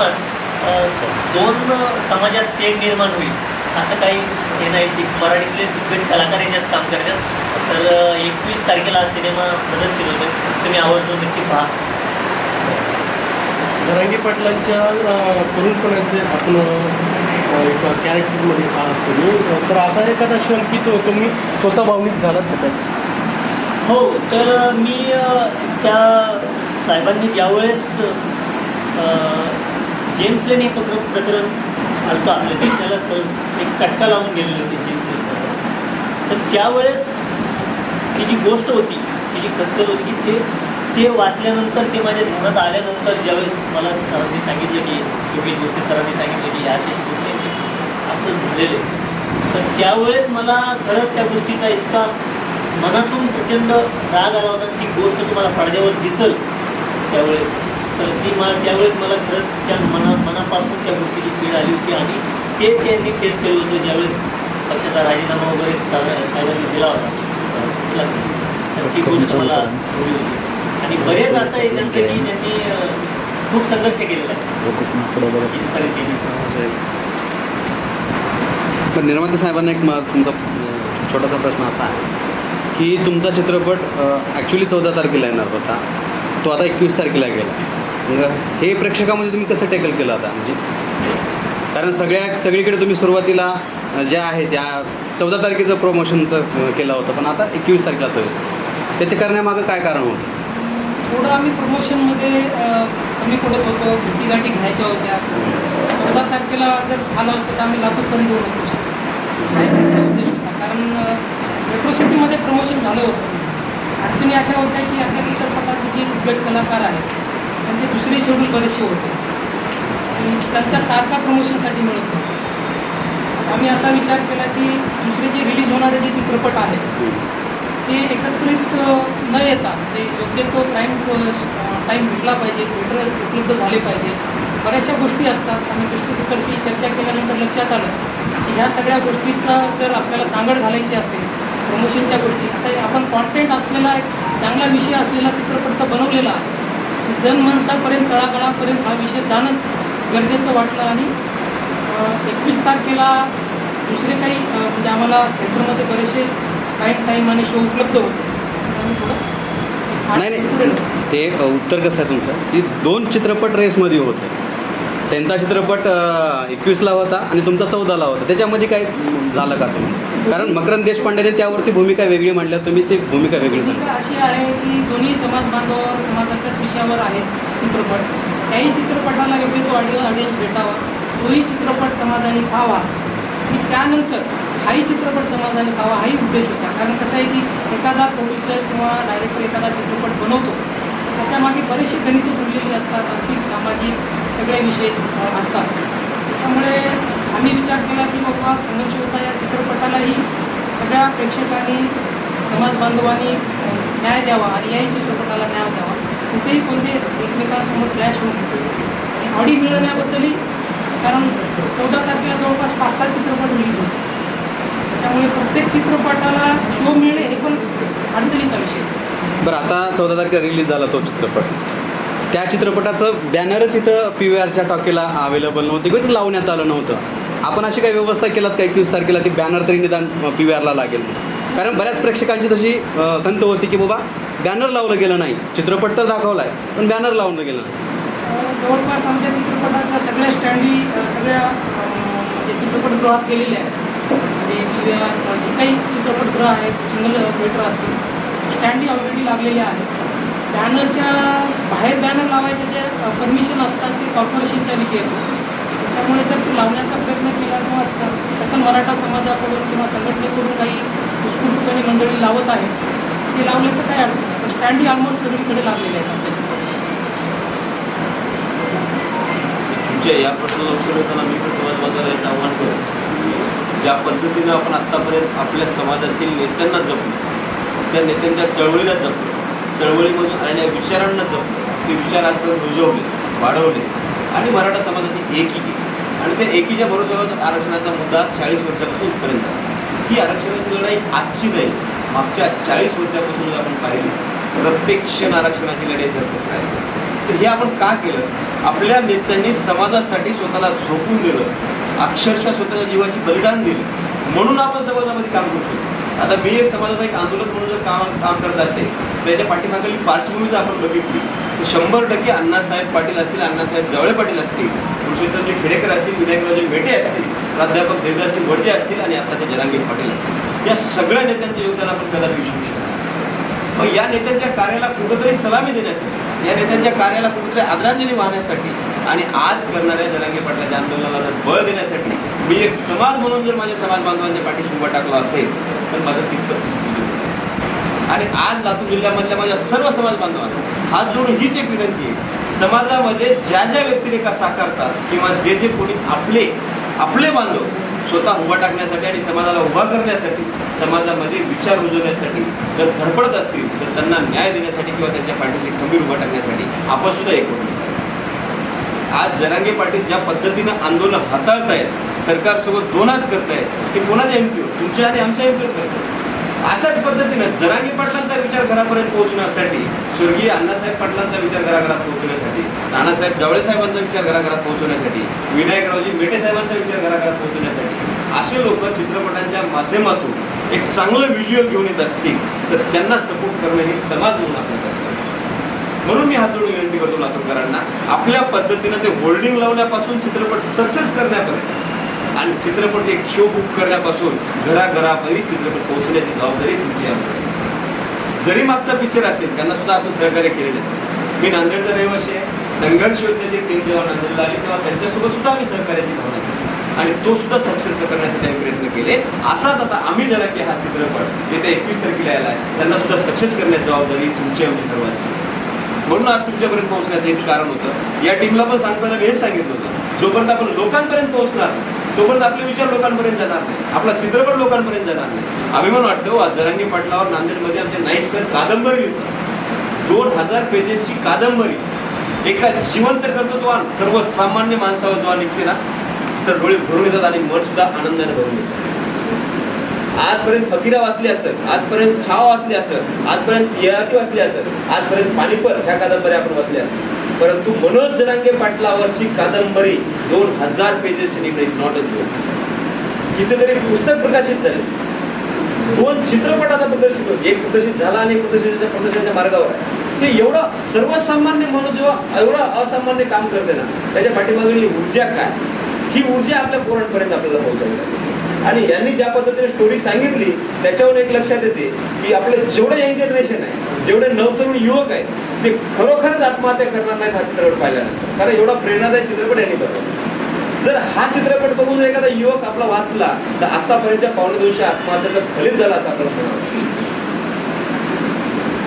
अं, दोन समाजात तेढ निर्माण होईल असं काही हे नाही. ती मराठीतले दिग्गज कलाकार याच्यात काम करतात. तर एकवीस तारखेला हा सिनेमा प्रदर्शित होतो तुम्ही आवर्जून नक्की पहा. झरांगी पाटलांच्या तरुणपणाचे आपण एका कॅरेक्टरमध्ये आहात तुम्ही. तर असा एखादा क्षण की तो तुम्ही स्वतः भावनिक झालात त्यात? हो तर मी त्या साहेबांनी ज्यावेळेस जेम्स लेन हे प्रकर प्रकरण आलं आपल्या देशाला सर एक चटका लावून गेलेलं होते जेम्स लेन प्रकरण. तर त्यावेळेस ती जी गोष्ट होती ती जी कथकल होती की ते ते वाचल्यानंतर ते माझ्या ध्यानात आल्यानंतर ज्यावेळेस मला सरांनी सांगितलं की योगेश गोष्टी सरांनी सांगितलं की या अशी अशी गोष्ट आहे असं झालेलं आहे. तर त्यावेळेस मला खरंच त्या गोष्टीचा इतका मनातून प्रचंड राग आला होता ती गोष्ट तुम्हाला पडद्यावर दिसल त्यावेळेस. तर ती मला त्यावेळेस मला खरंच त्या मना मनापासून त्या गोष्टीची चीड आली होती आणि ते त्यांनी फेस केलं होतं ज्यावेळेस पक्षाचा राजीनामा वगैरे साहेबांनी दिला होता. तरी. ती गोष्ट मला आणि बरेच असं आहे त्यांचं की त्यांनी खूप संघर्ष केलेला आहे. पण निर्माते साहेबांना एक म- तुमचा छोटासा प्रश्न असा आहे की तुमचा चित्रपट ॲक्च्युली चौदा तारखेला येणार होता. तो आता एकवीस तारखेला गेला. मग हे प्रेक्षकामध्ये तुम्ही कसं टॅकल केलं आता? म्हणजे कारण सगळ्या सगळीकडे तुम्ही सुरुवातीला जे ज्या आहे त्या चौदा तारखेचं प्रमोशनचं केलं होतं पण आता एकवीस तारखेला तो त्याचे करण्यामागं काय कारण होतं? थोडं आम्ही प्रमोशनमध्ये कमी पडत होतो भेटीगाठी घ्यायच्या होत्या. चौदा तारखेला जर आला असतं तर आम्ही लातूरपर्यंत येऊन असतो शकतो. उद्देश होता? कारण मेट्रो सिटीमध्ये प्रमोशन झालं होतं. अडचणी अशा होत्या की आमच्या चित्रपटात जे दिग्गज कलाकार आहेत म्हणजे त्यांचे दुसरे शेड्यूल बरेचसे होते. आणि त्यांच्या तारखा प्रमोशनसाठी मिळत होते आम्ही असा विचार केला की दुसरे जे रिलीज होणारे जे चित्रपट आहेत ते एकत्रित न येता म्हणजे योग्य तो टाईम टाईम भेटला पाहिजे थिएटर उपलब्ध झाले पाहिजे. बऱ्याचशा गोष्टी असतात आणि डिस्ट्रीब्युटरशी चर्चा केल्यानंतर लक्षात आलं की ह्या सगळ्या गोष्टीचा जर आपल्याला सांगड घालायची असेल प्रमोशनच्या गोष्टी आता आपण कॉन्टेंट असलेला एक चांगला विषय असलेला चित्रपट तर बनवलेला आहे. जनमानसापर्यंत तळागाळापर्यंत हा विषय जाणं गरजेचं वाटलं आणि एकवीस तारखेला दुसरे काही म्हणजे आम्हाला थिएटरमध्ये बरेचसे टाईम टाईम आणि शो उपलब्ध होते. नाही नाही. ते उत्तर कसं आहे तुमचं? की दोन चित्रपट रेसमध्ये होते. त्यांचा चित्रपट एकवीसला होता आणि तुमचा चौदाला होता. त्याच्यामध्ये काय झालं का असं? कारण मकरंद देशपांडेने त्यावरती भूमिका वेगळी मांडल्या तुम्ही ती भूमिका वेगळी सांगा. अशी आहे की दोन्ही समाज बांधवावर समाजाच्याच विषयावर आहेत चित्रपट. त्याही चित्रपटाला योग्य तो ऑडिओ ऑडियन्स भेटावा तोही चित्रपट समाजाने पाहावा. आणि त्यानंतर हाही चित्रपट समाजाने पाहावा हाही उद्देश होता. कारण कसं आहे की एखादा प्रोड्युसर किंवा डायरेक्टर एखादा चित्रपट बनवतो त्याच्यामागे बरेचसे गणितं जुळलेली असतात आर्थिक सामाजिक सगळे विषय असतात. त्याच्यामुळे आम्ही विचार केला की बाबा संघर्ष होता या चित्रपटालाही सगळ्या प्रेक्षकांनी समाज बांधवांनी न्याय द्यावा आणि याही चित्रपटाला न्याय द्यावा. कुठेही कोणते एकमेकांसमोर क्लॅश होऊ नये. आणि ऑडी मिळवण्याबद्दलही कारण चौदा तारखेला जवळपास पाच सहा चित्रपट रिलीज होते त्याच्यामुळे प्रत्येक चित्रपटाला शो मिळणे हे पण अडचणीचा विषय. आहे. बरं आता चौदा तारखेला रिलीज झाला तो चित्रपट. त्या चित्रपटाचं बॅनरच इथं पी व्ही आरच्या टॉकीला अवेलेबल नव्हती किंवा ते लावण्यात आलं नव्हतं. आपण अशी काही व्यवस्था केलात का एकवीस तारखेला? ती बॅनर तरी निदान पी व्ही आरला लागेल. कारण बऱ्याच प्रेक्षकांची तशी खंत होती की बाबा बॅनर लावलं गेलं नाही. चित्रपट तर दाखवला आहे पण बॅनर लावलं गेलं नाही. जवळपास आमच्या चित्रपटाच्या सगळ्या स्टँडी सगळ्या म्हणजे चित्रपटगृहात गेलेल्या आहेत. म्हणजे पी व्ही आर जे काही चित्रपटगृह आहेत सिंगल थिएटर असतील स्टँडी ऑलरेडी लागलेल्या आहेत बॅनरच्या बाहेर बॅनर लावायचे जे परमिशन असतात ते कॉर्पोरेशनच्या विषयी. त्याच्यामुळे जर ते लावण्याचा प्रयत्न केला किंवा स सकल मराठा समाजाकडून किंवा संघटनेकडून काही उत्स्फूर्तपणे मंडळी लावत आहेत ते लावले तर काही अडचण नाही. पण स्टँडी ऑलमोस्ट सगळीकडे लागलेले आहेत आमच्या चित्रपटाच्या या प्रश्नाला उत्तर देताना मी पण समाजवादाला याचं आव्हान करू ज्या पद्धतीनं आपण आत्तापर्यंत आपल्या समाजातील नेत्यांना जपलं त्या नेत्यांच्या चळवळीला जपलं. चळवळीमधून आलेल्या विचारांना जपलं. ते विचार आजपर्यंत रुजवले वाढवले आणि मराठा समाजाची एकी केली. आणि त्या एकीच्या बरोबर आरक्षणाचा मुद्दा चाळीस वर्षापासून इथपर्यंत ही आरक्षणाची लढाई आजची नाही मागच्या चाळीस वर्षापासून जर आपण पाहिली. प्रत्येक क्षण आरक्षणाची लढाई धरत राहिली तर हे आपण का केलं? आपल्या नेत्यांनी समाजासाठी स्वतःला झोपून दिलं. अक्षरशः स्वतःच्या जीवाची बलिदान दिलं. म्हणून आपण समाजामध्ये काम करू शकतो. आता मी एक समाजाचा एक आंदोलन म्हणून जर काम काम करत असेल त्याच्या पाठीमागील पार्श्वभूमी जर आपण बघितली तर शंभर टक्के अण्णासाहेब पाटील असतील अण्णासाहेब जवळे पाटील असतील पुरुषोत्तमजी खेडेकर असतील विनायकरावजी मेटे असतील प्राध्यापक देवदासजी वडजे असतील आणि आताचे जरांगे पाटील असतील. या सगळ्या नेत्यांचे योगदान आपण कदापि विसरू शकतो मग या नेत्यांच्या कार्याला कुठंतरी सलामी देण्यासाठी या नेत्यांच्या कार्याला कुठेतरी आदरांजली वाहण्यासाठी आणि आज करणाऱ्या जरांगे पाटलाच्या आंदोलनाला जर बळ देण्यासाठी मी एक समाज म्हणून जर माझ्या समाज बांधवांच्या पाठीशी उभा टाकला असेल तर माझं तितकं आणि आज लातूर जिल्ह्यामधल्या माझ्या सर्व समाज बांधवांना हात जोडून हीच एक विनंती आहे. समाजामध्ये ज्या ज्या व्यक्तिरेखा साकारतात किंवा जे जे कोणी आपले आपले बांधव स्वतः उभा टाकण्यासाठी आणि समाजाला उभा करण्यासाठी समाजामध्ये विचार रुजवण्यासाठी जर धडपडत असतील तर त्यांना न्याय देण्यासाठी किंवा त्यांच्या पाठीशी खंबीर उभा टाकण्यासाठी आपण सुद्धा एक आज जरांगे पाटील ज्या पद्धतीनं आंदोलन हाताळतायत सरकारसोबत दोनात करतायत ते कोणाच्या एमपीवर तुमच्या आणि आमच्या एमपीवर करतायत अशाच पद्धतीनं जरांगे पाटलांचा विचार घरापर्यंत पोहोचण्यासाठी स्वर्गीय अण्णासाहेब पाटलांचा विचार घराघरात पोहोचण्यासाठी नानासाहेब जावळे साहेबांचा विचार घराघरात पोहोचवण्यासाठी विनायकरावजी मेटे साहेबांचा विचार घराघरात पोहोचवण्यासाठी असे लोक चित्रपटांच्या माध्यमातून एक चांगलं व्हिज्युअल घेऊन येत असतील तर त्यांना सपोर्ट करणं हे समाज म्हणून आपण म्हणून मी हात जोडून विनंती करतो लातूरकरांना आपल्या पद्धतीनं ते होल्डिंग लावण्यापासून चित्रपट सक्सेस करण्यापर्यंत. आणि चित्रपट एक शो बुक करण्यापासून घराघरापर्यंत चित्रपट पोहोचण्याची जबाबदारी तुमची आहे. जरी मागचा पिक्चर असेल त्यांना सुद्धा आपण सहकार्य केलेलं असेल मी नांदेडचा रहिवासी आहे. संघर्ष योजनेची टीम जेव्हा नांदेडला आली तेव्हा त्यांच्यासोबत सुद्धा आम्ही सहकार्याची भावना केली. आणि तो सुद्धा सक्सेस करण्यासाठी आम्ही प्रयत्न केले. असाच आता आम्ही जरा की हा चित्रपट येत्या एकवीस तारखेला यायला आहे. त्यांना सुद्धा सक्सेस करण्याची जबाबदारी तुमची आमची सर्वांची. म्हणून आज तुमच्यापर्यंत पोहोचण्याचं हेच कारण होतं. या टीमला पण सांगताना मी हेच सांगितलं होतं. जोपर्यंत आपण लोकांपर्यंत पोहोचणार तोपर्यंत आपले विचार लोकांपर्यंत जाणार नाही. आपला चित्रपट लोकांपर्यंत जाणार नाही. अभिमान वाटतो हो, आज जरांगी पाटलावर नांदेडमध्ये आमचे नाईक सर कादंबरी लिहितात. दोन हजार पेजेसची कादंबरी. एका जिवंत कर्तृत्वान सर्वसामान्य माणसावर जेव्हा निघते ना तर डोळे भरून येतात आणि मन सुद्धा आनंदाने भरून येतात आजपर्यंत फकीरा वाचली असत आजपर्यंत छाव वाचली असत आजपर्यंत ययाती वाचली असत आजपर्यंत पानिपत ह्या कादंबऱ्या आपण वाचल्या असत परंतु मनोज जरांगे पाटलावरची कादंबरी दोन हजार पेजेस निघते नॉट अ कितीतरी पुस्तक प्रकाशित झाले. दोन चित्रपट आता प्रदर्शित होते एक प्रदर्शित झाला आणि एक प्रदर्शनाच्या प्रदर्शनाच्या मार्गावर आहे. ते एवढं सर्वसामान्य मनोज जेव्हा एवढं असामान्य काम करते ना त्याच्या पाठीमागली ऊर्जा काय? ही ऊर्जा आपल्या पोरांपर्यंत आपल्याला पोहोचवली आणि यांनी ज्या पद्धतीने स्टोरी सांगितली त्याच्यावर एक लक्षात येते की आपले जेवढे यंग जनरेशन आहे जेवढे नवतरुण युवक आहेत ते खरोखरच आत्महत्या करणार नाहीत हा चित्रपट पाहिल्यानंतर. कारण एवढा प्रेरणादायी चित्रपट यांनी बनवला. जर हा चित्रपट बघून जर एखादा युवक आपला वाचला तर आतापर्यंतच्या पावणे दोनशे आत्महत्याचा फलित झाला असं आपल्याला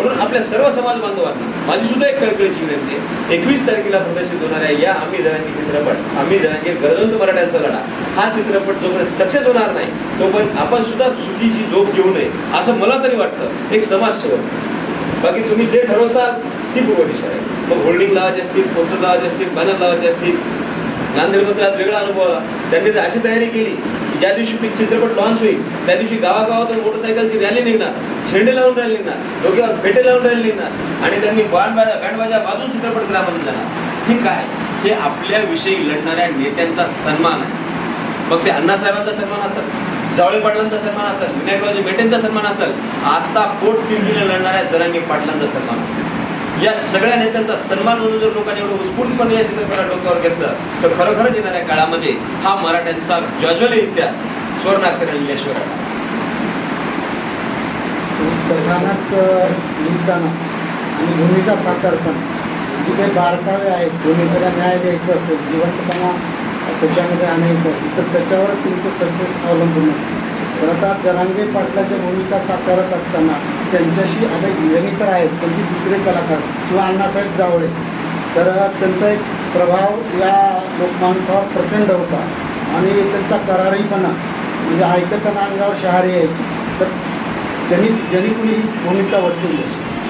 म्हणून आपल्या सर्व समाज बांधवांना माझी सुद्धा एक कळकळीची विनंती आहे. एकवीस तारखेला प्रदर्शित होणाऱ्या या आम्ही जनांगी चित्रपट आम्ही जणांगी गरजवंत मराठ्यांचा लढा. हा चित्रपट जोपर्यंत सक्सेस होणार नाही तोपर्यंत आपण सुद्धा चुकीची झोप घेऊ नये असं मला तरी वाटतं. एक समाजसेवक. बाकी तुम्ही जे ठरवसाल ती पूर्व दिशा आहे. मग होल्डिंग लावायचे असतील पोस्टर लावायचे असतील बॅनर लावायचे असतील नांदेडमध्ये आज वेगळा अनुभव आला. त्यांनी जर अशी तयारी केली. ज्या दिवशी चित्रपट लॉन्च होईल त्या दिवशी गावागावातून मोटरसायकलची रॅली निघणार झेंडे लावून रॅली निघणार डोक्यावर पेटे लावून रॅली निघणार आणि त्यांनी बँड बँडबाजा वाजून चित्रपट ग्रामध्ये जाणार. हे काय? हे आपल्याविषयी लढणाऱ्या नेत्यांचा सन्मान आहे. मग ते अण्णासाहेबांचा सन्मान असेल जावळे पाटलांचा सन्मान असेल विनायकरावजी मेटेंचा सन्मान असेल आता पोट पिंपीने लढणाऱ्या जरांगी पाटलांचा सन्मान असेल. या सगळ्या नेत्यांचा सन्मान म्हणून जर लोकांनी एवढं उत्स्फूर्तपणे या चित्रपटात डोक्यावर घेतलं तर खरोखरच येणाऱ्या काळामध्ये हा मराठ्यांचा ज्वल इतिहास स्वर्णाक्षराने लिहिल्याशिवाय कथानक लिहिताना आणि भूमिका साकारताना म्हणजे जी काही बारकावे आहेत. भूमिकेला न्याय द्यायचा असेल जिवंतपणा त्याच्यामध्ये आणायचं असेल तर त्याच्यावरच तुमचं सक्सेस अवलंबून असतं. तर आता जरांगे पाटलाच्या भूमिका साकारत असताना त्यांच्याशी आता यंगी तर आहेत पण दुसरे कलाकार किंवा अण्णासाहेब जावळे. तर त्यांचा एक प्रभाव या लोकमानसावर प्रचंड होता आणि त्यांचा करारीपणा म्हणजे ऐकताना अंगावर शहारी यायची. तर त्यांनी ज्यांनी कुणी ही भूमिका वठवली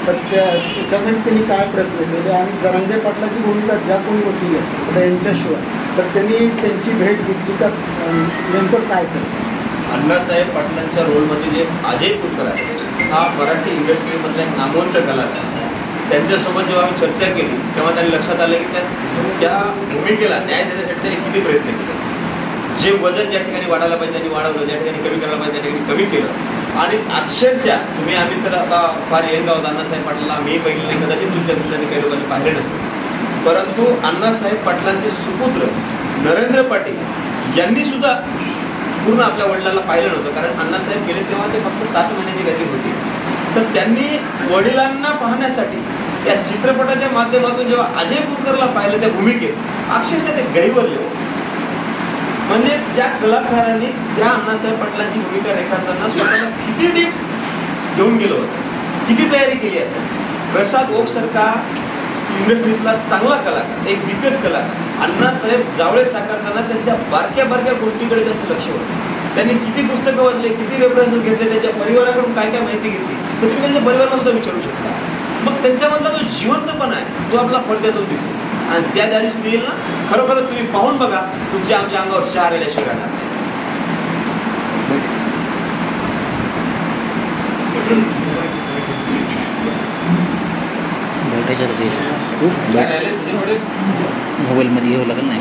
तर त्या त्याच्यासाठी त्यांनी काय प्रयत्न केले आणि जरांगे पाटलाची भूमिका ज्या कोणी वठवली आहे आता यांच्याशिवाय. तर त्यांनी त्यांची भेट घेतली तर नेमकं काय केलं? अण्णासाहेब पाटलांच्या रोलमध्ये जे अजय कुलकर आहे हा मराठी इंडस्ट्रीमधला एक नामवंत कलाकार त्यांच्यासोबत जेव्हा आम्ही चर्चा केली तेव्हा त्यांनी लक्षात आलं की त्या भूमिकेला न्याय देण्यासाठी त्यांनी किती प्रयत्न केले. जे वजन ज्या ठिकाणी वाढायला पाहिजे त्यांनी वाढवलं ज्या ठिकाणी कमी करायला पाहिजे त्या ठिकाणी कमी केलं. आणि अक्षरशः तुम्ही आम्ही तर आता फार यंग आहोत अण्णासाहेब पाटलांना मी पहिले नाही कदाचित तुमच्या तुमच्या काही लोकांनी पाहिले नसेल. परंतु अण्णासाहेब पाटलांचे सुपुत्र नरेंद्र पाटील यांनी सुद्धा पूर्ण आपल्या वडिलांना पाहिलं नव्हतं. कारण अण्णासाहेब गेले तेव्हा ते फक्त सात महिन्याची काहीतरी होती. तर त्यांनी वडिलांना पाहण्यासाठी त्या चित्रपटाच्या माध्यमातून जेव्हा अजय कुरकरला पाहिलं त्या भूमिकेत अक्षरशः ते गैवरले म्हणजे त्या कलाकारांनी त्या अण्णासाहेब पाटलांची भूमिका रेखाटताना स्वतःला किती डीप घेऊन गेलो होतं. किती तयारी केली असेल. प्रसाद ओक सारखा इंडस्ट्रीतला चांगला कलाकार एक दिग्गज कलाकार. अण्णासाहेब जावळे साकारताना त्यांच्या बारक्या बारक्या गोष्टीकडे त्यांचं लक्ष होतं. त्यांनी किती पुस्तकं वाचले किती रेफरन्सेस घेतले त्यांच्या परिवाराकडून काय काय माहिती घेतली तर तुम्ही त्यांच्या परिवाराला सुद्धा विचारू शकता. मग त्यांच्यामधला जो जिवंतपणा आहे तो आपला पडद्यातून दिसेल आणि त्या दिवशी देईल ना खरोखर तुम्ही पाहून बघा तुमच्या आमच्या अंगावर चार आल्याशिवाय राहणार नाही. मोबाईलमध्ये येऊ लागेल नाही.